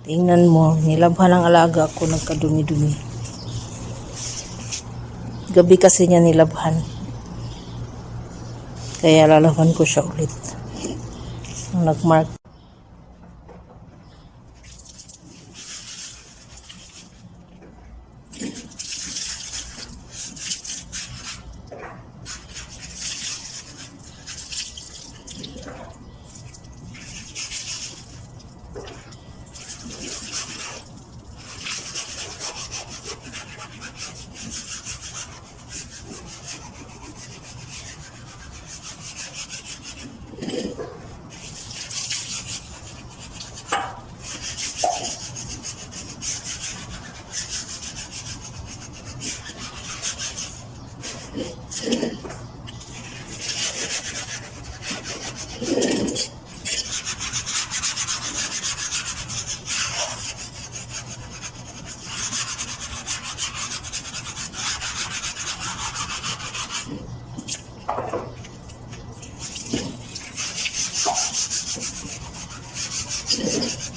Tingnan mo, nilabhan ang alaga ko, nagkadumi-dumi. Gabi kasi niya nilabhan. Kaya lalaban ko siya ulit. Nagmark. Hindi kasi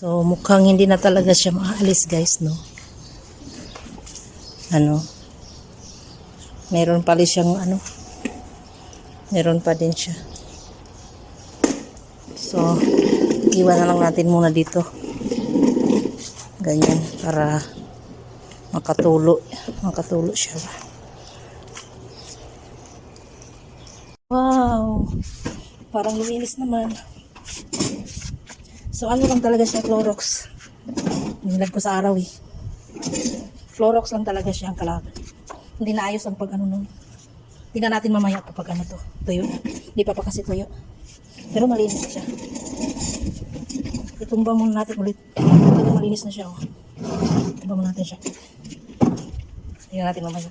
So, mukhang hindi na talaga siya maalis, guys, no? Ano? Meron pala siyang, ano? Meron pa din siya. So, iwan na lang natin muna dito. Ganyan, para makatulo. Makatulo siya. Wow! Parang luminis naman. So, ano lang talaga siya, Clorox. Nilag ko sa araw eh. Clorox lang talaga siya ang kalaban. Hindi na ayos ang pag ano nun. Tingnan natin mamaya kapag ano to. Tuyo. Hindi pa pa kasi tuyo. Pero malinis siya. Itumba muna natin ulit. Talaga malinis na siya oh. Tumba muna natin siya. Tingnan natin mamaya.